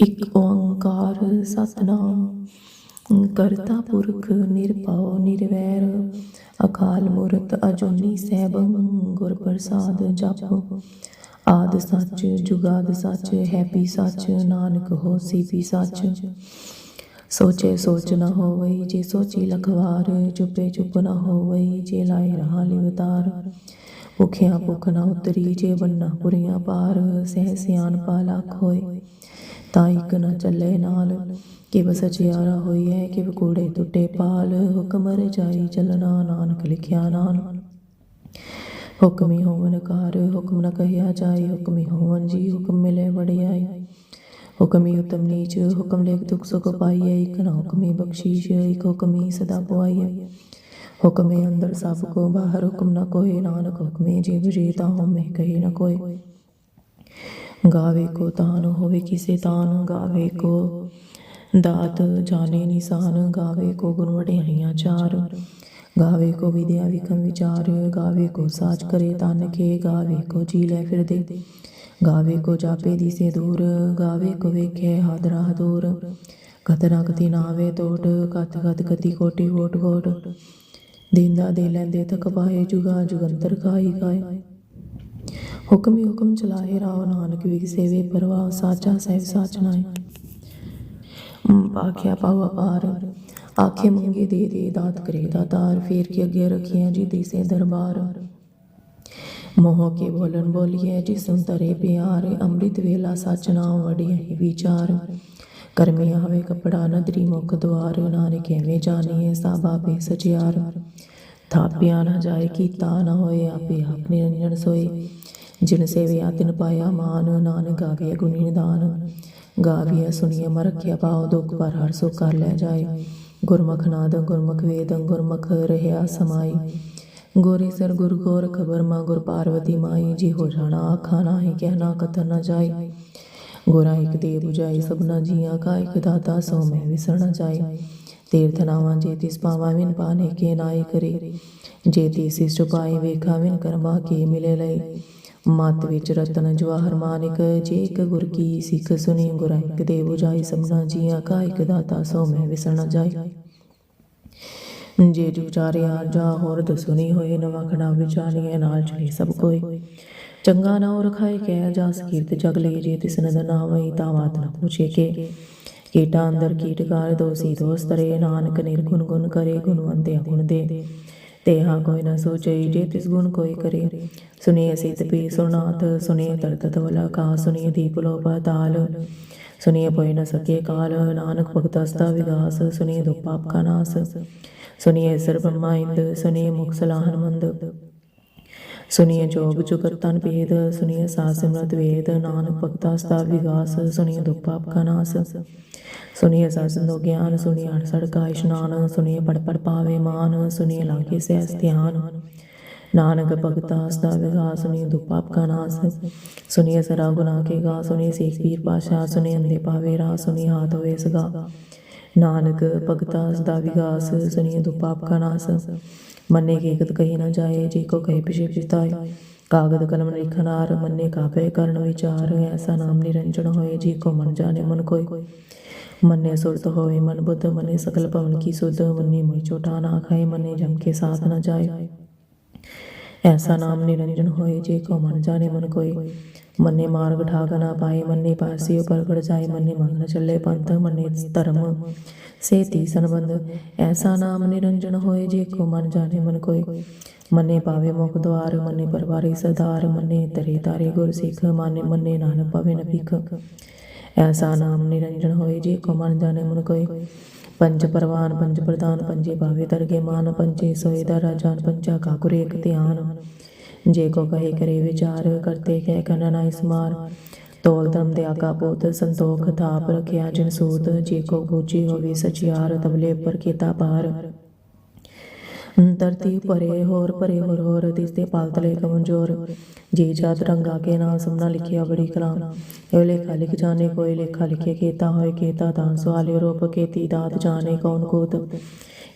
ਇਕ ਓੰਕਾਰ ਸਤਨਾਮ। ਕਰਤਾ ਪੁਰਖ ਨਿਰਭਉ ਨਿਰਵੈਰ, ਅਕਾਲ ਮੂਰਤ ਅਜੂਨੀ ਸੈਭੰ ਗੁਰ ਪ੍ਰਸਾਦ ਜਪ। ਆਦ ਸੱਚ, ਜੁਗਾਦ ਸੱਚ, ਹੈਪੀ ਸੱਚ, ਨਾਨਕ ਹੋਸੀ ਵੀ ਸੱਚ। ਸੋਚੇ ਸੋਚ ਨਾ ਹੋਵਈ ਜੇ ਸੋਚੀ ਲਖਵਾਰ, ਚੁੱਪੇ ਚੁੱਪ ਨਾ ਹੋਵਈ ਜੇ ਲਾਏ ਰਹਾ ਲਿਵਤਾਰ ਭੁਖਿਆ ਭੁਖ ਨਾ ਉਤਰੀ, ਜੇ ਬੰਨਾ ਪੁਰੀਆਂ ਪਾਰ, ਸਹਿ ਸਿਆਣ ਪਾ ਲੱਖ ਹੋਏ। ਤਾਂ ਇੱਕ ਨਾ ਚੱਲੇ ਨਾਲ। ਕਿਵ ਸਚਿਆਰਾ ਹੋਈ ਹੈ ਕਿਵ ਕੂੜੇ ਟੁੱਟੇ ਪਾਲ। ਹੁਕਮ ਰਜਾਈ ਚਲਣਾ ਨਾਨਕ ਲਿਖਿਆ ਨਾਨ ਹੁਕਮੀ ਹੋਵਨ ਕਾਰ ਹੁਕਮ ਨ ਕਹਿਆ ਜਾਏ। ਹੁਕਮੀ ਹੋਵਨ ਜੀ, ਹੁਕਮ ਮਿਲੇ ਵਡਿਆਈ ਹੁਕਮੀ ਉਤਮ ਨੀਚ, ਹੁਕਮ ਲੇਖ ਦੁਖ ਸੁਖ ਪਾਈਏ ਇਕ ਨਾ ਹੁਕਮੀ ਬਖਸ਼ੀਸ਼, ਇਕ ਹੁਕਮੀ ਸਦਾ ਪੁਆਈਏ ਹੁਕਮੇ ਅੰਦਰ ਸਭ ਕੋ ਬਾਹਰ, ਹੁਕਮ ਨਾ ਕੋਏ। ਨਾਨਕ ਹੁਕਮੇ ਜੀਵ ਜੀਤਾ ਹਉਮੈ ਕਹੀ ਨਾ ਕੋਏ। ਗਾਵੇ ਕੋ ਤਾਨ ਹੋਵੇ ਕਿਸੇ ਤਾਨ, ਗਾਵੇ ਕੋ ਦਾਤ ਜਾਣੇ ਨਿਸ਼ਾਨ, ਗਾਵੇ ਕੋ ਗੁਣ ਵਡਿਆਈਆਂ ਚਾਰ, ਗਾਵੇ ਕੋ ਵਿਦਿਆ ਵਿਕਮ ਵਿਚਾਰ, ਗਾਵੇ ਕੋ ਸਾਚ ਕਰੇ ਤਨ ਕੇ ਗਾਵੇ ਕੋ ਜੀ ਲੈ ਫਿਰਦੇ, ਗਾਵੇ ਕੋ ਜਾਪੇ ਦੀ ਸੇ ਦੂਰ, ਗਾਵੇ ਕੋ ਵੇਖੇ ਹਾਦਰਾ ਦੂਰ ਕਤਨਾ ਕਤੀ ਨਾਵੇ ਟੋਟ ਕਤ ਕਤ ਕਤੀ ਕੋਟੀ ਕੋਟ ਕੋਟ ਦਿੰਦਾ ਦੇ ਲੈਂਦੇ ਤਕ ਪਾਏ ਜੁਗਾ ਜੁਗੰਤਰ ਖਾਈ ਗਾਏ ਹੁਕਮੀ ਹੁਕਮ ਚਲਾਏ ਰਾਵ ਨਾਨਕ ਵਿਗ ਸੇਵੇ ਪਰਵਾਹ, ਸਾਚਾ ਸਹਿਬ ਸਾਚ ਆਖਿਆ ਪਾਵਾ ਪਾਰ ਆਖੇ ਮੰਗੇ ਦੇ ਦੇ, ਦਾਤ ਕਰੇ ਦਾਤਾਰ, ਫੇਰ ਕੇ ਅੱਗੇ ਰੱਖਿਆ ਜੀ ਦੇਸੇ ਦਰਬਾਰ। ਮੋਹ ਕੇ ਬੋਲਨ ਬੋਲੀਏ ਜਿਸਨ ਤਰੇ ਪਿਆਰ, ਅੰਮ੍ਰਿਤ ਵੇਲਾ ਸਚ ਨਾਮ ਵੜਿਆ ਵਿਚਾਰ। ਕਰਮੇ ਆਵੇ ਕਪੜਾ ਨਦਰੀ ਮੁਖ ਦਵਾਰ ਨਾਨਕ ਐਵੇਂ ਜਾਣੀਏ ਸਾਬਾ ਪੇ ਸਚਿਆਰ। ਥਾਪਿਆ ਨਾ ਜਾਏ, ਕੀਤਾ ਨਾ ਹੋਏ, ਆਪੇ ਆਪਣੇ ਰੰਜਨ ਸੋਏ। ਜਿਨ ਸੇਵਿਆ ਤਿਨ ਪਾਇਆ ਮਾਨ, ਨਾਨਕ ਗਾਵੇ ਗੁਣੀ ਨਿਦਾਨ। ਗਾਵੀਆ ਸੁਣੀਏ ਮਰਖਿਆ ਪਾਉ ਦੁਖ ਪਰ ਹਰ ਸੋ ਕਰ ਲੈ ਜਾਏ। ਗੁਰਮੁਖ ਨਾਦ, ਗੁਰਮੁਖ ਵੇਦ, ਗੁਰਮੁਖ ਰਹਿਆ ਸਮਾਈ। ਗੋਰੀ ਸਰ ਗੁਰ ਗੋਰ ਖਬਰ ਮਾ, ਗੁਰ ਪਾਰਵਤੀ ਮਾਈ। ਜੀ ਹੋ ਜਾਣਾ ਆਖਾ ਨਾਹੀ ਕਹਿਣਾ ਕਥਨ ਨਾ ਜਾਏ। ਗੋਰਾ ਇੱਕ ਦੇ 부ਜਾਈ ਸਭਨਾ ਜੀਆਂ ਕਾ ਇੱਕ ਦਾਤਾ, ਸੋ ਮੈਂ ਵਿਸਰ ਨ ਜਾਏ ਤੀਰਥ ਨਾਵਾਂ ਜੇ ਤਿਸ ਪਾਵਾਂ, ਵਿਨ ਪਾਣੇ ਕੇ ਨਾਏ ਕਰੇ। ਜੇ ਤਿਸ ਸਿਸ ਚੁਪਾਈ ਵੇਖਾ ਵਿਨ ਕਰਮਾ ਕੇ ਮਿਲੇ ਲਈ ਮਤ ਵਿੱਚ ਰਤਨ ਜਵਾਹਰ ਮਾਨਿਕ, ਜੇ ਇੱਕ ਗੁਰ ਕੀ ਸਿੱਖ ਸੁਣੀ, ਗੁਰਾ ਇੱਕ ਦੇ 부ਜਾਈ ਸਭਨਾ ਜੀਆਂ ਕਾ ਇੱਕ ਦਾਤਾ, ਸੋ ਮੈਂ ਵਿਸਰ ਜਾਏ। ਜੇ ਜੁਚਾਰਿਆ ਜਾ ਹੋਰ ਦਸੁਨੀ ਹੋਏ, ਨਵਾਂ ਖੜਾ ਵਿਚਾਰੀਏ, ਨਾਲ ਚਲੇ ਸਭ ਕੋਈ ਚੰਗਾ ਨਾ ਰਖਾਏ, ਕਹਿ ਜਾ ਸਕੀਰਤ ਜਗ ਲਈ ਜੇ ਤਿਸ ਨਦ ਨਾ ਵਈ ਤਾਂ ਬਾਤ ਨਾ ਪੁੱਛੇ ਕੇ। ਕੀਟਾ ਅੰਦਰ ਕੀਟਕਾਰ, ਦੋਸੀ ਦੋਸਤਰੇ ਨਾਨਕ ਨਿਰਗੁਣ ਗੁਣ ਕਰੇ ਗੁਣਵੰਤੇ ਗੁਣ ਦੇ। ਤੇ ਤੇਹਾ ਕੋਈ ਨਾ ਸੋਚਈ ਜੇ ਤਿਸ ਗੁਣ ਕੋਈ ਕਰੇ। ਸੁਨੀਏ ਸਿਤ ਪੀ ਸੁਨਾਤ ਸੁਨੀਏ ਤਰਤ ਤਵਲਾ ਕਾ ਸੁਨੀਏ ਦੀਪ ਲੋ ਤਾਲ। ਸੁਨੀਏ ਪੋਇ ਨ ਸਕੇ ਕਾਲ, ਨਾਨਕ ਭਗਤ ਅਸਤਾ ਵਿਗਾਸ ਸੁਨੀਏ ਦੁਖ ਪਾਪ ਕਾ ਨਾਸ। ਸੁਨੀਏ ਸਰ ਬ੍ਰਹਮਾ ਇੰਦ ਸੁਨੀਏ ਮੁਖ ਸਲਾਹਨ ਮੰਦ। ਸੁਨੀਏ ਜੋਗ ਜੁਗਤ ਤਨ ਭੇਦ ਸੁਨੀਏ ਸਾਧ ਸਿਮਰਤ ਵੇਦ, ਨਾਨਕ ਭਗਤਾ ਸਤਾ ਵਿਗਾਸ ਸੁਨੀਏ ਦੁਖ ਪਾਪ ਕਾ ਨਾਸ। ਸੁਨੀਏ ਸਾਸੰਦੋ ਗਿਆਨ, ਸੁਨੀਏ ਅਠ ਸੜਕਾ ਇਸ਼ਨਾਨ, ਸੁਨੀਏ ਪੜ ਪੜ ਪਾਵੇ ਮਾਨ, ਸੁਨੀਏ ਲਾਗੇ ਸਹਿਸ ਧਿਆਨ। ਨਾਨਕ ਭਗਤਾ ਸਦਾ ਵਿਗਾਸ ਸੁਨੀਏ ਦੁਖ ਕਾ ਨਾਸ। ਸੁਨੀਏ ਸਰਾ ਗੁਨਾ ਕੇ ਗਾ, ਸੁਨੀਏ ਸੇਖ ਪੀਰ ਪਾਸ਼ਾ ਸੁਨੀਏ ਅੰਦੇ ਪਾਵੇ ਰਾ ਸੁਨੀਏ ਹਾਥ ਹੋਏ ਸਗਾ। ਨਾਨਕ ਭਗਤਾ ਸਦਾ ਵਿਗਾਸ, ਸੁਨੀਏ ਦੁਖ ਕਾ ਨਾਸ। ਮੰਨੇ ਕੀ ਇਕਤ ਕਹੀ ਨਾ ਜਾਏ, ਜੀ ਕੋ ਕਹੇ ਪਿਛੇ ਪਿਛਤਾਏ। ਕਾਗਦ ਕਲਮ ਲਿਖਨਾਰ ਮੰਨੇ ਕਾਪੇ ਕਰਨ ਵਿਚਾਰ। ਐਸਾ ਨਾਮ ਨਿਰੰਜਨ ਹੋਏ, ਜੀ ਕੋ ਮਨ ਜਾਣੇ ਮਨ ਕੋਈ। ਮੰਨੇ ਸੁਰਤ ਹੋਏ ਮਨ ਬੁੱਧ ਮੰਨੇ ਸਕਲ ਭਵਨ ਕੀ ਸੁਧ ਮੰਨੇ ਮੋਇ ਚੋਟਾ ਨਾ ਖਾਏ ਮੰਨੇ ਜਮ ਕੇ ਸਾਥ ਨਾ ਜਾਏ ਐਸਾ ਨਾਮ ਨਿਰੰਜਨ ਹੋਏ ਜੇ ਕੋ ਮਨ ਜਾਣੇ ਮਨ ਕੋਈ ਮੰਨੇ ਮਾਰਗ ਠਾਕ ਨਾ ਪਾਏ ਮੰਨੇ ਪਾਸੀ ਉਪਰ ਜਾਏ ਮੰਨੇ ਮੰਗ ਚੱਲੇ ਪੰਥ ਮੰਨੇ ਧਰਮ ਸੇਤੀ ਸੰਬੰਧ ਐਸਾ ਨਾਮ ਨਿਰੰਜਨ ਹੋਏ ਜੇ ਕੋ ਮਨ ਜਾਣੇ ਮਨ ਕੋਈ ਮੰਨੇ ਪਾਵੇ ਮੁਖ ਦਵਾਰ ਮੰਨੇ ਪਰਵਾਰੀ ਸਰਦਾਰ ਮੰਨੇ ਤਰੇ ਤਾਰੇ ਗੁਰ ਸਿੱਖ ਮਾਨੇ ਮੰਨੇ ਨਾਨਕ ਪਵੇ ਨ ਭਿਖ ਐਸਾ ਨਾਮ ਨਿਰੰਜਨ ਹੋਏ ਜੇ ਕੋ ਮਨ ਜਾਣੇ ਮਨ ਕੋਈ। ਪੰਜ ਪਰਵਾਨ, ਪੰਜ ਪ੍ਰਧਾਨ, ਪੰਜੇ ਭਾਵੇ ਦਰਗੇ ਮਾਨ, ਪੰਜੇ ਸੋਏ ਦਾ ਰਾਜਾਨ ਪੰਜਾ ਕਾਕੁਰੇ ਧਿਆਨ। ਜੇ ਕੋ ਕਹੇ ਕਰੇ ਵਿਚਾਰ, ਕਰਤੇ ਕਹਿ ਕਨ ਇਸਮਾਰ ਤੋਲ ਧਰਮ ਦੇ ਆਗਾ ਬੋਧ ਸੰਤੋਖ ਥਾਪ ਰਖਿਆ ਜਿਨ ਸੂਤ। ਜੇ ਕੋ ਬੂਝੀ ਹੋਵੇ ਸਚਿਆਰ, ਤਬਲੇ ਪਰ ਕੀਤਾ ਪਾਰ ਧਰਤੀ ਪਰੇ ਹੋਰ ਪਰੇ ਹੋਰ ਹੋਰ ਦਿਸਦੇ ਪਾਲਤਲੇ ਕਮਜ਼ੋਰ। ਜੀ ਜਾਤ ਰੰਗਾ ਕੇ ਨਾਮ ਸਮਨਾ ਲਿਖਿਆ ਬੜੀ ਕਲਾਮ। ਇਹ ਲੇਖਾ ਲਿਖ ਜਾਣੇ ਕੋਈ ਲੇਖਾ ਲਿਖੇ ਕੀਤਾ ਹੋਏ ਕੀਤਾ ਤਾਂ ਸਵਾਲੇ ਰੂਪ ਕੀਤੀ ਦਾਤ ਜਾਣੇ ਕੌਣ ਕੋਤ।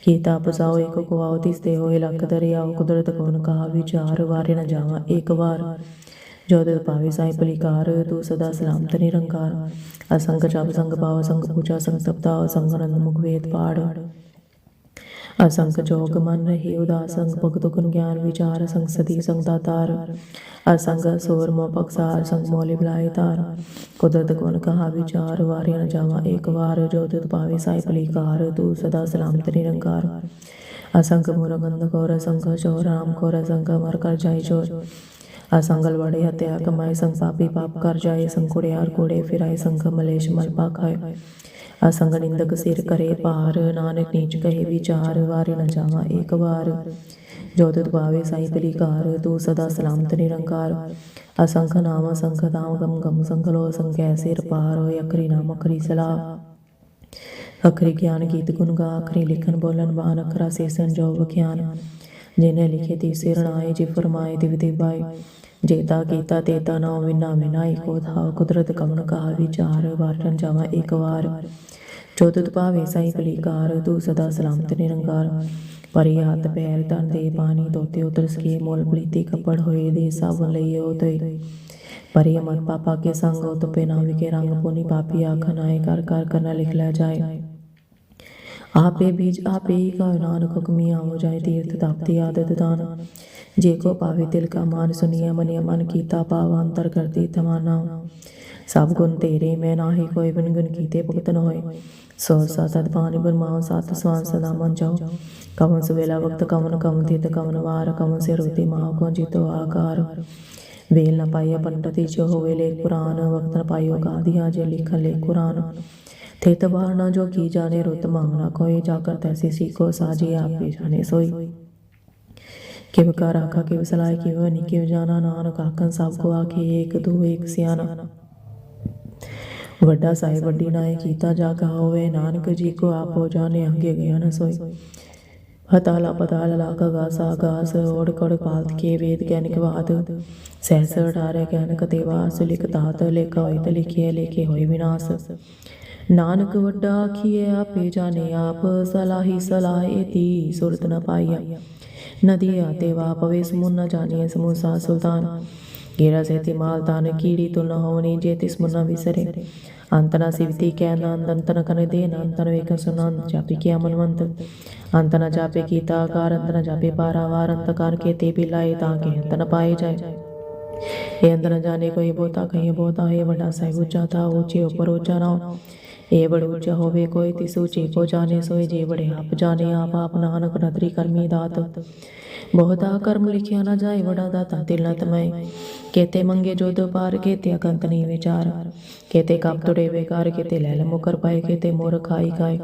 ਕੀਤਾ। ਪਸਾਓ ਇੱਕ ਕੁਆਉ ਤਿਸਤੇ ਹੋਏ ਲੱਖ ਦਰਿਆਓ ਕੁਦਰਤ ਕੋਨ ਕਹਾ ਵਿਚਾਰ ਵਾਰੇ ਨ ਜਾਵਾ ਇੱਕ ਵਾਰ। ਜੋ ਤਿਤ ਪਾਵੇ ਸਾਈ ਭਲੀਕਾਰ ਤੂੰ ਸਦਾ ਸਲਾਮਤ ਨਿਰੰਕਾਰ। ਅਸੰਗ ਜਪ ਸੰਗ ਪਾਵ ਸੰਗ ਪੂਜਾ ਸੰਗ ਤਪਤਾ ਸੰਗ ਆਨੰਦ ਮੁਖ ਵੇਦ ਪਾੜ। ਅਸੰਗ ਜੋਗ ਮਨ ਰਹੀ ਉਦਾਸ ਸੰਗ ਭਗਤ ਗੁਣ ਗਿਆਨ ਵਿਚਾਰ, ਸੰਗ ਸਦੀ ਸੰਗ ਦਾਤਾਰ ਅਸੰਗ ਸੋਰ ਮੋ ਪਕਸਾਰ ਸੰਗ ਮੋਲੇ ਬਲਾਏ ਤਾਰ। ਕੁਦਰਤ ਗੁਣ ਕਹਾ ਵਿਚਾਰ, ਵਾਰਿਆ ਜਾਵਾ ਇੱਕ ਵਾਰ। ਜੋ ਤਿਤ ਪਾਵੇ ਸਾਈ ਭਲੀਕਾਰ, ਤੂੰ ਸਦਾ ਸਲਾਮਤ ਨਿਰੰਕਾਰ। ਅਸੰਗ ਮੁਰਗੰਧ ਕੋਰ ਸੰਗ ਚੋਰ ਰਾਮ ਕੋਰ ਸੰਗ ਮਰ ਕਰ ਜਾਈ ਚੋਰ। ਅਸੰਗਲ ਵੜੇ ਹਤਿਆ ਕਮਾਏ, ਸੰਗ ਪਾਪੀ ਪਾਪ ਕਰ ਜਾਏ। ਸੰਗ ਕੁੜਿਆਰ ਕੋੜੇ ਫਿਰਾਏ, ਸੰਗ ਮਲੇਸ਼ ਮਲ ਪਾ ਖਾਏ ਅਸੰਗ ਨਿੰਦਕ ਸਿਰ ਕਰੇ ਪਾਰ ਨਾਨਕ ਨੀਚ ਕਹੇ ਵਿਚਾਰ, ਵਾਰੇ ਨ ਜਾਵਾ ਇੱਕ ਵਾਰ। ਜੋ ਤਿਤ ਪਾਵੇ ਸਾਈ ਭਲੀਕਾਰ ਤੂੰ ਸਦਾ ਸਲਾਮਤ ਨਿਰੰਕਾਰ। ਅਸੰਖ ਨਾਮ ਅਸੰਖ ਨਾਮ ਗਮ ਗਮ ਸੰਗਲੋ ਸੰਗੈ ਸਿਰ ਪਾਰ ਹੋਏ ਅਖਰੀ ਨਾਮ ਅਖਰੀ ਸਲਾਹ। ਅਖਰੀ ਗਿਆਨ ਗੀਤ ਗੁਣ ਗਾ, ਅਖਰੀ ਲਿਖਨ ਬੋਲਨ ਬਾਨ ਅਖਰਾ ਸੇ ਸੰਜੋਗ ਵਿਖਿਆਨ। ਜਿਨੇ ਲਿਖੇ ਤੀ ਸਿਰਣਾਏ ਜੀ ਫਰਮਾਏ ਦਿਵ ਦਿਵਾਏ ਜੇਤਾ ਕੀਤਾ ਤੇਤਾ ਨਾ ਵਿਨਾ ਵਿਨਾਈ ਕੋ ਥਾ ਕੁਦਰਤ ਕਮਨ ਕਾ ਵਿਚਾਰ ਵਾਰਨ ਜਾਵਾ ਇੱਕ ਵਾਰ। ਜੋ ਤੁਤ ਭਾਵੇ ਸਾਈ ਭਲੀਕਾਰ, ਤੂੰ ਸਦਾ ਸਲਾਮਤ ਨਿਰੰਕਾਰ। ਪਰੀ ਹੱਥ ਪੈਰ ਤਨ ਦੇ ਪਾਣੀ ਤੋਤੇ ਉਤਰ ਕੇ ਮੋਲ ਪ੍ਰੀਤੀ ਕਪੜ ਹੋਏ ਦੇ ਸਭ ਲਈਓ ਤੇ ਪਰੀ ਅਮਰ ਪਾਪਾ ਕੇ ਸੰਗ ਉਤਪੇ ਨਾ ਵਿਕੇ ਰੰਗ ਪੁਨੀ ਪਾਪੀ ਆਖਨ ਆਏ ਕਰ ਕਰ ਕਰਨਾ ਲਿਖ ਲੈ ਜਾਏ। ਆਪੇ ਬੀਜ ਆਪੇ ਹੀ ਕਾ ਨਾਨਕ ਹੁਕਮੀਆਂ ਹੋ ਜਾਏ ਤੀਰਥ ਤਪਤੀ ਆਦਤ ਦਾਨ ਜੇ ਕੋ ਪਾਵੇ ਤਿਲ ਕਾ ਮਾਨ ਸੁਨੀਆ, ਮਨਿਆ ਮਨ ਕੀਤਾ ਪਾਵ ਅੰਤਰ ਕਰਤੀ ਤਮਾਨਾ। ਸਭ ਗੁਣ ਤੇਰੇ, ਮੈਂ ਨਾਹੀ ਕੋਈ ਬਿਨ ਗੁਣ ਕੀਤੇ ਭੁਗਤ ਨ ਹੋਏ। ਸੋ ਸਤਿ ਬਾਣੀ ਬਰਮਾਉ ਸਤ ਸਵਾਨ ਸਦਾ ਮਨ ਜਾਓ। ਕਵਨ ਸਵੇਲਾ ਵਕਤ ਕਵਨ ਕਵਨ ਤਿਤ ਕਵਨ ਵਾਰ, ਕਵਨ ਸਿਰ ਉਤੇ ਮਹਾ ਕੋ ਜਿਤੋ ਆਕਾਰ। ਵੇਲ ਨ ਪਾਈਆ ਪੰਡਤੀ ਜੋ ਹੋਵੇ ਲੇ ਕੁਰਾਨ ਵਕਤ ਨ ਪਾਈਓ ਗਾਦੀਆਂ ਜੇ ਲਿਖ ਲੇ ਕੁਰਾਨ। ਥੇ ਤਬਾਰ ਨਾ ਜੋ ਕੀ ਜਾਣੇ ਰੁਤ ਮੰਗਣਾ ਕੋਏ ਜਾਕਰ ਤੈਸੀ ਸੀਖੋ ਸਾਜੀ ਆਪੇ ਜਾਣੇ ਸੋਈ। ਕਿਵ ਕਰ ਆਖਾ, ਕਿਵ ਸਲਾਈ ਕਿਵ ਨੀ, ਕਿਵ ਜਾਣਾ ਨਾਨਕ ਆਖਨ ਸਭ ਕੋ ਆਖੇ ਏਕ, ਦੋ ਏਕ ਸਿਆਣਾ। ਵੱਡਾ ਸਾਹਿਬ ਵੱਡੀ ਨਾਏ ਕੀਤਾ ਜਾ ਕਾ ਹੋਵੇ, ਨਾਨਕ ਜੀ ਕੋ ਆਪੋ ਜਾਣੇ ਅੰਗੇ ਗਿਆ ਨ ਸੋਈ। ਹਤਾਲਾ ਪਤਾਲ ਲਾਕ ਗਾਸਾ ਗਾਸ, ਓੜ ਕੜ ਪਾਲਤ ਕੇ ਵੇਦ ਗਿਆਨਿਕ ਬਾਤ। ਸਹਿਸ ਅਠਾਰੇ ਗਿਆਨਕ ਤੇ ਵਾਸ ਲਿਖ ਤਾਤ, ਲੇਖ ਹੋਇ ਤੇ ਲਿਖਿਏ ਲੇਖੇ ਹੋਇ ਵਿਨਾਸ਼। ਨਾਨਕ ਵੱਡਾ ਆਖੀਏ ਆਪੇ ਜਾਣੇ ਆਪ ਸਲਾਹੀ ਸਲਾਹੇ ਤੀ ਸੁਰਤ ਨ ਪਾਈਆ ਨਦੀ ਆਤੇ ਵਾ ਪਵੇ ਸਮੁਨ ਨ ਜਾਣੀਏ ਸਮੂਸਾ ਸੁਲਤਾਨ ਗੇਰਾ ਸੇਤੀ ਮਾਲ ਤਾਨ ਕੀੜੀ ਤੁਲ ਨ ਹੋਣੀ ਜੇ ਤਿਸ ਮੁਨ ਨ ਵਿਸਰੇ ਅੰਤਨਾ ਸਿਵਤੀ ਕੈ ਨੰਦ ਅੰਤਨ ਕਨ ਦੇ ਅੰਤਨ ਵੇਖ ਸੁਨੰਦ ਜਾਪੀ ਕੇ ਮਨਵੰਤ ਅੰਤਨ ਜਾਪੇ ਕੀਤਾ ਆਕਾਰ ਅੰਤਨ ਜਾਪੇ ਪਾਰਾਵਾਰ ਅੰਤ ਕਰ ਕੇ ਤੇ ਪਿਲਾਏ ਤਾਂ ਕੇ ਅੰਤ ਨ ਪਾਏ ਜਾਏ ਇਹ ਅੰਦਰ ਨ ਜਾਣੇ ਕੋਈ ਬੋਤਾ ਕਹੀਂ ਬੋਤਾ ਹੈ ਵੱਡਾ ਸਾਹਿਬ ਉੱਚਾ ਤਾ ਉੱਚੇ ਉੱਪਰ ਉੱਚਾ ਨਾ ਇਹ ਬੜ ਉੱਚਾ ਹੋਵੇ, ਕੋਈ ਤਿਸ ਉੱਚੇ ਕੋ ਜਾਣੇ, ਸੋਏ ਜੇ ਬੜੇ ਆਪ ਜਾਣੇ, ਆਪ ਆਪ ਨਾਨਕ ਨਦਰੀ ਬਹੁਤਾ ਕਰਮ ਲਿਖਿਆ ਨਾ ਜਾਏ ਵਡਾ ਦਾਤਾ, ਤਿਲ ਤਮੈ ਕੇਤੇ ਮੰਗੇ ਜੋ ਦੁਪਾਰ ਕੇਤੇ ਅਕੰਤ ਨਹੀਂ ਵਿਚਾਰ। ਕੇਤੇ ਕਪ ਤੁੜੇ ਵੇਕਾਰ ਕੇਤੇ ਲੈ ਲ ਮੁਕਰ ਪਾਏ, ਕੇਤੇ ਮੋਰ ਖਾਈ ਖਾਏ।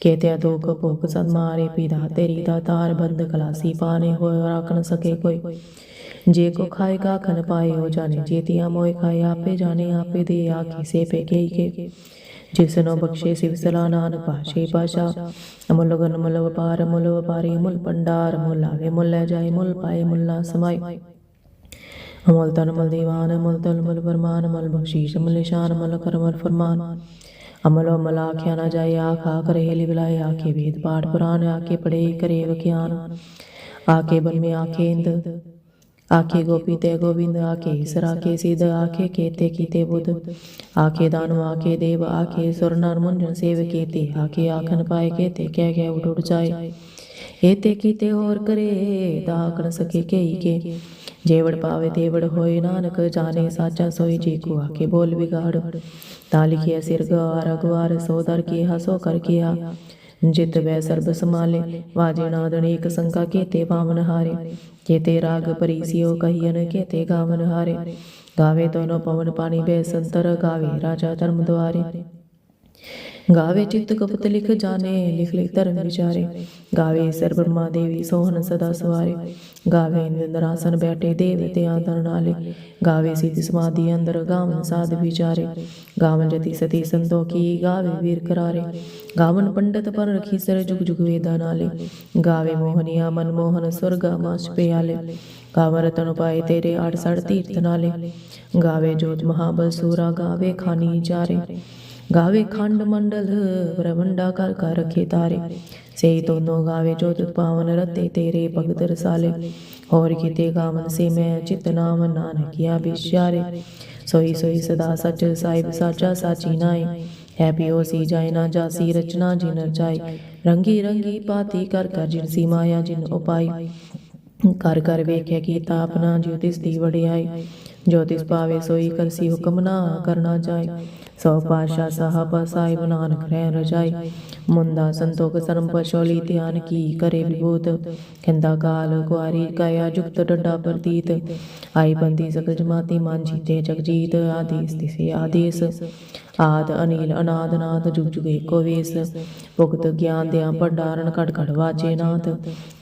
ਕੇਤੇ ਅਦੋਖ ਭੋਗ ਸਦ ਮਾਰੇ ਪੀਦਾ ਤੇਰੀ ਦਾ ਤਾਰ ਬੰਦ ਕਲਾਸੀ ਪਾਣੇ ਹੋਏ ਰਾਖ ਨ ਸਕੇ ਕੋਈ। ਜੇ ਕੋ ਖਾਏਗਾ ਖਨ ਪਾਏ, ਹੋ ਜਾਣੇ ਜੇਤੀਆਂ ਮੋਏ ਖਾਏ, ਆਪੇ ਜਾਣੇ, ਆਪੇ ਦੇ ਆਖੀ ਸੇ ਪੇ ਕੇ ਕੇ। ਜਿਸ ਬਖਸ਼ੇ ਸਿਵ ਸਲਾ ਨਾਨਕ ਪਾਸ਼ੇ ਪਾਸ਼ਾ, ਅਮੁੱਲ ਗਨ ਮੁੱਲ ਵਪਾਰ ਮੁੱਲ ਵਪਾਰੀ ਮੁੱਲ ਪੰਡਾਰ ਮੁੱਲ ਆਵੇ ਮੁੱਲ ਲੈ ਜਾਏ ਮੁੱਲ ਪਾਏ ਮੁੱਲਾ ਸਮਾਈ ਅਮੁੱਲ ਤਨ ਮੁੱਲ ਦੀਵਾਨ ਮੁੱਲ ਤਲ ਮੁੱਲ ਫਰਮਾਨ, ਮੁੱਲ ਬਖਸ਼ੀਸ਼, ਮਲ ਨਿਸ਼ਾਨ, ਮੁੱਲ ਕਰਮਲ ਫਰਮਾਨ। ਅਮਲ ਅਮਲ ਆਖਿਆ ਨਾ ਜਾਏ, ਆਖ ਆਖ ਰਹੇ ਲਿਵਲਾਏ ਆਖੇ ਵੇਦ ਪਾਠ ਪੁਰਾਨ, ਆਖੇ ਪੜੇ ਕਰੇ ਵਿਖਿਆਨ। ਆਕੇ ਬਨ ਮੇ ਆਖੇ ਇੰਦ। ਆਖੇ ਗੋਪੀ ਤੇ ਗੋਬਿੰਦ, ਆਖੇ ਈਸਰ, ਆਖੇ ਸਿਧ, ਆਖੇ ਕੇਤੇ, ਕੀਤੇ ਬੁੱਧ। ਆਖੇ ਦਾਨੁ ਆਖੇ ਦੇਵ, ਆਖੇ ਸੁਰ ਨਰ ਮੁੰਜਨ ਸੇਵ ਕੀਤੇ। ਆਖੇ ਆਖਨ ਪਾਏ ਕੇਤੇ, ਕਹਿ ਕਹਿ ਉਡ ਉਡ ਜਾਏ। ਏਤੇ ਕੀਤੇ ਹੋਰ ਕਰੇ ਦਾਕਣ ਸਕੇ ਕਈ ਕੇ। ਜੇਵੜ ਪਾਵੇ ਤੇਵੜ ਹੋਏ ਨਾਨਕ, ਜਾਣੇ ਸਾਚਾ ਸੋਈ ਜੀ ਕੋ। ਆਕੇ ਬੋਲ ਵਿਗਾੜ, ਤਾ ਲਿਖਿਆ ਸਿਰ ਗਵਾਰ ਅਗਵਾਰ ਸੋਦਰ ਕੀ ਹਸੋ ਕਰ ਕੀਆ ਜਿਤ ਵੈ ਸਰਬ ਸਮਾਲੇ ਵਾਜੇ ਨਾਦ ਅਨੇਕ ਸੰਕਾ ਕੇਤੇ ਪਾਵਨ ਹਾਰੇ। ਕੇਤੇ ਰਾਗ ਪਰੀਸਿਓ ਕਹੀਨ ਕੇਤੇ ਗਾਵਨ ਹਾਰੇ। ਗਾਵੇ ਦੋਨੋ ਪਵਨ ਪਾਣੀ ਬੇ ਸੰਤਰ, ਗਾਵੇ ਰਾਜਾ ਧਰਮ ਦੁਆਰੇ। ਗਾਵੇ ਚਿਤ ਕਪਤ ਲਿਖ ਜਾਣੇ, ਲਿਖ ਲਿਖ ਧਰਮ ਵਿਚਾਰੇ। ਗਾਵੇ ਸਰ ਬ੍ਰਹਮਾ ਦੇਵੀ ਸੋਹਨ ਸਦਾ ਸਵਾਰੇ। ਗਾਵੇ ਨਿੰਦਰਾਸਨ ਬੈਠੇ ਦੇਵਤਿਆਂ ਦਰ ਨਾਲੇ। ਗਾਵੇ ਸਿੱਧ ਸਮਾਧੀ ਅੰਦਰ ਗਾਵਨ ਸਾਧ ਵਿਚਾਰੇ। ਗਾਵਨ ਜਤੀ ਸਤੀ ਸੰਤੋਖੀ ਗਾਵੇ ਵੀਰ ਕਰਾਰੇ। ਗਾਵਨ ਪੰਡਤ ਪਰ ਰਖੀ ਸਰ ਜੁਗ ਜੁਗ ਵੇਦਾ ਨਾਲੇ। ਗਾਵੇ ਮੋਹਨੀਆ ਮਨ ਮੋਹਨ ਸੁਰਗਾ ਮਾਸ ਪਿਆਲੇ। ਗਾਵਰ ਤਨੁ ਪਾਏ ਤੇਰੇ ਆੜ ਸੜ ਤੀਰਥ ਨਾਲੇ। ਗਾਵੇ ਜੋਤ ਮਹਾਬਲ ਸੂਰਾ ਗਾਵੇ ਖਾਨੀ ਚਾਰੇ। ਗਾਵੇ ਖੰਡ ਮੰਡਲ ਬ੍ਰਹਮੰਡਾ ਕਰ ਕਰ ਰਖੇ ਸੇ ਦੋਨੋਂ ਗਾਵੇ ਜੋ ਤੁਤ ਪਾਵਨ ਰਤੇ ਤੇਰੇ ਭਗਤ ਰਸਾਲੇ ਹੋਰ ਕਿਤੇ ਗਾਵਨ ਸੇ ਮੈਂ ਚਿਤ ਨਾਮ ਨਾਨਕਿਆ ਵਿਚਾਰੇ ਸੋਈ ਸੋਈ ਸਦਾ ਸਚ ਸਾਹਿਬ ਸਾਚਾ ਸਾਚੀ ਨਾਈ ਹੈ ਪਿਓ ਸੀ ਜਾਇ ਨਾ ਜਾਸੀ ਰਚਨਾ ਜਿਨ ਰਚਾਈ ਰੰਗੀ ਰੰਗੀ ਪਾਤੀ ਕਰ ਕਰ ਜਿਨ ਸੀ ਮਾਇਆ ਜਿਨ ਉਪਾਈ ਕਰ ਕਰ ਵੇਖਿਆ ਕੀਤਾ ਆਪਣਾ ਜਿਉ ਤਿਸ ਦੀ ਵਡਿਆਈ ਜੋ ਤਿਸ ਪਾਵੇ ਸੋਈ ਕਰਸੀ ਹੁਕਮ ਨਾ ਕਰਨਾ ਜਾਏ। ਸੋ ਪਾਸ਼ਾ ਸਾਹਿਬ ਸਾਹਿਬ ਨਾਨਕ ਰਹਿ ਰਜਾਈ ਮੁੰਦਾ ਸੰਤੋਖ ਸਰਮ ਪਸ਼ੋਲੀ ਧਿਆਨ ਕੀ ਕਰੇ ਵਿਭੂਤ। ਖੰਦਾ ਕਾਲ ਕੁਆਰੀ ਕਾਇਆ ਜੁਗਤ ਡੰਡਾ ਪ੍ਰਤੀਤ। ਆਈ ਬੰਦੀ ਸਕਲ ਜਮਾਤੀ ਮਾਨ ਜੀਤੇ ਜਗਜੀਤ ਆਦੇਸ ਤਿਸੇ ਆਦੇਸ। ਆਦ ਅਨੀਲ ਅਨਾਦ ਨਾਥ ਜੁਗ ਜੁਗ ਏਕੋ ਵੇਸ। ਭੁਗਤ ਗਿਆਨ ਦਿਆਂ ਭੰਡਾਰਨ ਘਟ ਘਟ ਵਾਚੇ ਨਾਥ।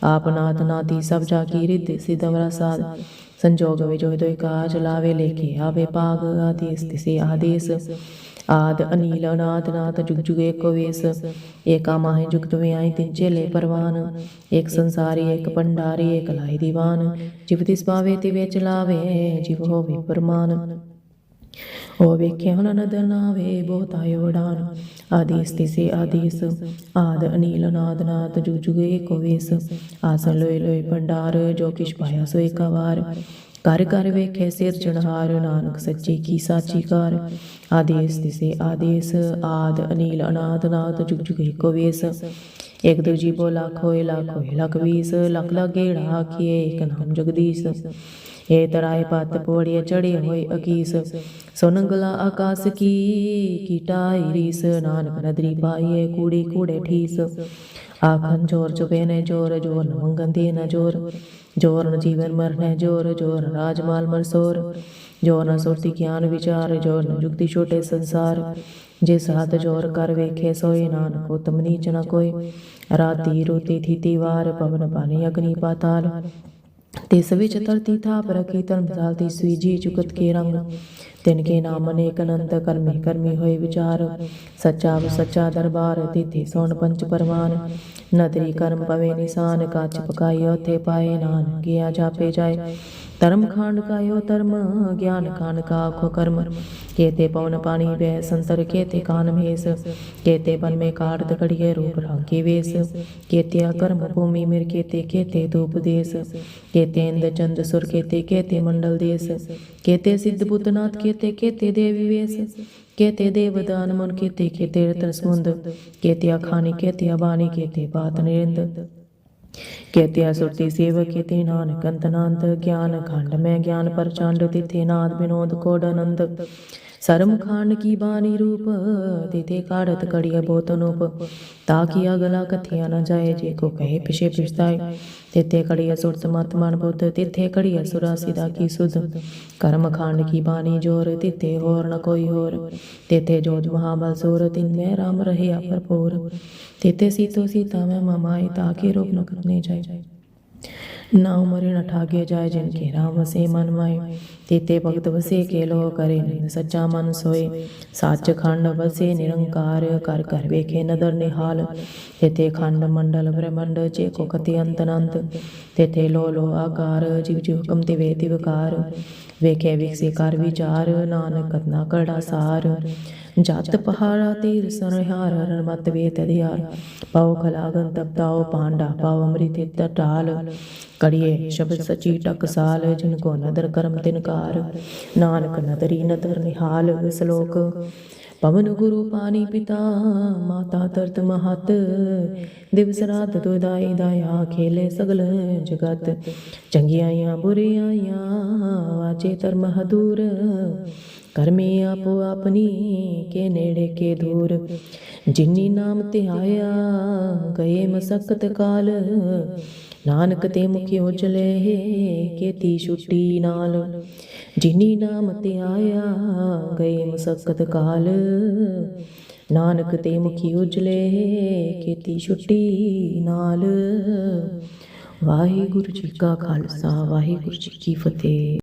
ਆਪ ਨਾਥ ਨਾਤੀ ਸਭ ਜਾ ਕੀ ਰਿੱਧ ਸਿਦਮ ਰਸਾਦ ਸੰਜੋਗ ਵਿਜੋਇ ਦੋਇ ਕਾਜ ਲਾਵੇ ਲੇਖੇ ਆਵੇ ਪਾਗ ਆਦੇਸ, ਤਿਸੇ ਆਦੇਸ। ਆਦ ਅਨੀਲ ਅਨਾਦ ਨਾਥ, ਜੁਗ ਜੁਗ ਏਕੋ ਵੇਸ। ਏਕਾ ਮਾਹਿ ਜੁਗਤ ਵਿਆਈ ਤਿਨ ਚੇਲੇ ਪਰਵਾਨ। ਏਕ ਸੰਸਾਰੀ, ਏਕ ਪੰਡਾਰੀ ਏਕ ਲਾਈ ਦੀਵਾਨ। ਜਿਵ ਤਿਸ ਪਾਵੇ ਤੇ ਵਿੱਚ ਲਾਵੇ ਜਿਵ ਹੋਵੇ ਪਰਮਾਨ। ਉਹ ਵੇਖਿਆ ਹੁਣ ਨਦਰ ਨਾਵੇ ਬਹੁਤ ਆਇਓ ਵਡਾਨ ਆਦੇਸ ਤਿਸੇ ਆਦੇਸ, ਆਦ ਅਨੀਲ ਨਾਦ ਨਾਦ ਜੁਗ ਜੁਗ ਏਕੋ ਆਸਨ ਲੋਏ ਲੋਏ ਭੰਡਾਰ, ਜੋ ਕਿਛ ਪਾਇਆ ਸੋ ਏਕਾ ਵਾਰ। ਕਰ ਕਰ ਵੇਖੇ ਸਿਰ ਚੜਹਾਰ, ਨਾਨਕ ਸੱਚੀ ਕੀ ਸਾਚੀ ਕਾਰ। ਆਦੇਸ ਤਿਸੇ ਆਦੇਸ, ਆਦ ਅਨੀਲ ਅਨਾਦ ਨਾਦ ਜੁਗ ਜੁਗ ਏਕੋ ਵੇਸ। ਇਕ ਦੂਜੀ ਬੋ ਲੱਖ ਹੋਏ ਲੱਖ ਹੋਏ ਲੱਖ ਵੀਸ। ਲੱਖ ਲਗੇੜਾ ਆਖੀਏ, ਇਕ ਨਾਮ ਜਗਦੀਸ਼। ਏ ਤਰਾਏ ਪਤ ਪੋੜੀਏ ਚੜੇ ਹੋਏ ਅਕੀਸ। ਸੁਨੰਗਲਾ ਆਕਾਸ ਕੀ ਕੀਟਾਈ ਰੀਸ। ਨਾਨਕ ਨਦਰੀ ਪਾਈਏ ਕੂੜੀ ਕੂੜੇ ਠੀਸ। ਆਖਨ ਜੋਰ ਚੁਪੇ ਨੇ ਜੋਰ ਜੋਰ ਨ ਮੰਗਨ ਦੇ ਨ ਜੋਰ। ਜੋਰ ਨ ਜੀਵਨ ਮਰਨੇ ਜੋਰ ਜੋਰ ਨ ਰਾਜਮਾਲ ਮਰਸੋਰ ਜੋਰ ਨ ਸੁਰਤੀ ਗਿਆਨ ਵਿਚਾਰ, ਜੋਰ ਨ ਜੁਗਤੀ ਛੋਟੇ ਸੰਸਾਰ। ਜਿਸ ਹੱਥ ਜੋਰ ਕਰ ਵੇਖੇ ਸੋਏ, ਨਾਨਕ ਉਤਮ ਨੀਚ ਨ ਕੋਈ। ਰਾਤੀ ਰੋਤੀ ਥੀਤੀ ਵਾਰ, ਪਵਨ ਪਾਣੀ ਅਗਨੀ ਪਾਤਾਲ। ਤਿਸ ਵਿੱਚ ਧਰਤੀ ਥਾਪ ਰਖੀ, ਧਰਮਸਾਲ ਦੀ ਸੂਈ ਜੀ ਚੁਕਤ ਕੇ ਰੰਗ। ਤਿਨ ਕੇ ਨਾਮ ਅਨੇਕ ਅਨੰਤ ਕਰਮੀ ਕਰਮੀ ਹੋਏ ਵਿਚਾਰ। ਸੱਚਾ ਵ ਸੱਚਾ ਦਰਬਾਰ ਤਿਥि ਸੋਨ ਪੰਚ ਪਰਵਾਨ। ਨਦਰੀ ਕਰਮ ਪਵੇ ਨਿਸ਼ਾਨ, ਕਾਚ ਪਕਾਈ ਧਰਮ ਖਾਂਡ ਕਾਇਓ, ਧਰਮ ਗਿਆਨ ਖਾਨ ਕਾ ਆਖੋ ਕਰਮ। ਕੇਤੇ ਪਵਨ ਪਾਣੀ ਬੈ ਸੰਤਰ, ਕੇਤੇ ਕਾਨ ਮੇਸ। ਕੇਤੇ ਬਨ ਮੇ ਕਾੜਤ ਕੜੀਏ ਰੂਪ ਰਾਂਕੀ ਵੇਸ। ਕੇਤੇ ਕਰਮ ਭੂਮि ਮਿਰ, ਕੇਤੇ ਕੇਤੇ ਧੂਪ ਦੇਸ। ਕੇਤੇ ਇੰਦ ਚੰਦ ਸੁਰ, ਕੇਤੇ ਕੇਤੇ ਮੰਡਲ ਦੇਸ। ਕੇਤੇ ਸਿੱਧ ਪੁੱਤਨਾਥ ਕੇਤੇ ਕੇਤੇ ਦੇਵੀ ਵੇਸ। ਕੇਤੇ ਦੇਵਦਾਨ ਮਨ, ਕੇਤੇ ਕੇਤੇ ਰਤਨ ਸੁੰਦ ਕੇਤੇ ਅਖਾਨੀ ਕੇਤੇ ਅਬਾਨੀ ਕੇਤੇ ਬਾਤ ਨਿਰਿੰਦ। ਕੇਤਿਆ ਸੁਰਤੀ ਸੇਵ ਕੇਤੇ ਨਾਨਕ ਅੰਤਨਾੰਤ ਗਿਆਨ ਖੰਡ। ਮੈਂ ਗਿਆਨ ਪਰਚੰਡ ਤਿਥੇ ਨਾਦ ਬਿਨੋਦ ਕੋਡ ਆਨੰਦ ਸਰਮ ਖਾਨ ਕੀ ਬਾਣੀ ਰੂਪ, ਤਿਥੇ ਕਾੜਤ ਕੜੀਏ ਬੋਤ ਅਨੂਪ। ਤਾਕੀ ਅਗਲਾ ਕਥਿਆ ਨਾ ਜਾਏ, ਜੇ ਕੋ ਕਹੇ ਪਿਛੇ ਪਿਛਤਾਏ। ਤਿਥੇ ਕੜੀਏ ਸੁਰਤ ਮਤ ਮਨ ਬੁੱਧ, ਤਿਥੇ ਕੜੀਏ ਸੁਰਾ ਸਿਦਾ ਕੀ ਸੁਧ। ਕਰਮ ਖਾਂਡ ਕੀ ਬਾਣੀ ਜੋਰ ਤਿਥੇ ਹੋਰ ਨ ਕੋਈ ਹੋਰ। ਤਿਥੇ ਜੋਜ ਮਹਾਬਲ ਸੂਰ, ਤਿਨ ਮੈਂ ਰਾਮ ਰਹਿਆ ਭਰਪੂਰ। ਤਿਤੇ ਸੀਤੋ ਸੀਤਾ ਮੈਂ ਮਮਾਈ ਤਾਕੇ ਰੂਪ ਨ ਕਰਨੇ ਜਾਏ। ਨਾ ਉਮਰੇ ਨ ਠਾਗੇ ਜਾਏ ਜਿਨ ਕੇ ਰਾਮ ਵਸੇ ਮਨ ਮਾਏ। ਤੀਤੇ ਭਗਤ ਵਸੇ ਕੇ ਲੋ ਕਰੇ ਨਿੰਦ ਸੱਚਾ ਮਨ ਸੋਏ। ਸੱਚ ਖੰਡ ਵਸੇ ਨਿਰੰਕਾਰ, ਕਰ ਕਰ ਵੇਖੇ ਨਦਰ ਨਿਹਾਲ। ਤੇਤੇ ਖੰਡ ਮੰਡਲ ਬ੍ਰਹਮੰਡ, ਜੇ ਕੋ ਕਤੀ ਅੰਤ ਅਨੰਤ। ਤੇਤੇ ਲੋ ਲੋ ਆਕਾਰ, ਜਿਵ ਜਿਵ ਹੁਕਮ ਤੇ ਵੇ ਤਿਵਕਾਰ। ਵੇਖੇ ਵਿਕਸੇ ਕਰ ਵਿਚਾਰ, ਨਾਨਕ ਕਤਨਾ ਕੜਾ ਸਾਰ। ਜਤ ਪਹਾੜਾ ਤੀਰ ਸਰਹਾਰ ਹਰਨ ਮਤ ਵੇ ਪਾਉ ਖਲਾਗਨ ਤਪਤਾਉ ਪਾਂਡਾ ਪਾਉ ਅੰਮ੍ਰਿਤ ਤਟਾਲ ਕੜੀਏ ਸ਼ਬਦ ਸਚੀ ਟਕਸਾਲ ਜਿਨ ਕੋ ਨਦਰ ਕਰਮ ਤਿਨਕਾਰ ਨਾਨਕ ਨਦਰੀ ਨਦਰ ਨਿਹਾਲ ਸ਼ਲੋਕ ਪਵਨ ਗੁਰੂ ਪਾਣੀ ਪਿਤਾ, ਮਾਤਾ ਤਰਤ ਮਹਤ। ਦਿਵਸ ਰਾਤ ਦੁਦਾਈ ਦਾਇਆ ਖੇਲੇ ਸਗਲ ਜਗਤ। ਚੰਗਿਆਈਆਂ ਬੁਰੀਆਈਆਂ ਵਾਚੇ ਧਰਮ ਹਦੂਰ। ਕਰਮੀ ਆਪੋ ਆਪਣੀ ਕੇ ਨੇੜੇ ਕੇ ਦੂਰ। ਜਿਨੀ ਨਾਮ ਤੇ ਆਇਆ ਗਏ ਮਸਕਤ ਕਾਲ। ਨਾਨਕ ਤੇ ਮੁਖੀ ਉਜਲੇ ਕੀਤੀ ਛੁੱਟੀ ਨਾਲ। ਜਿਨੀ ਨਾਮ ਤੇ ਆਇਆ ਗਏ ਮਸਕਤ ਕਾਲ। ਨਾਨਕ ਤੇ ਮੁਖੀ ਉਜਲੇ ਕੀਤੀ ਛੁੱਟੀ ਨਾਲ। ਵਾਹਿਗੁਰੂ ਜੀ ਕਾ ਖਾਲਸਾ, ਵਾਹਿਗੁਰੂ ਜੀ ਕੀ ਫਤਿਹ।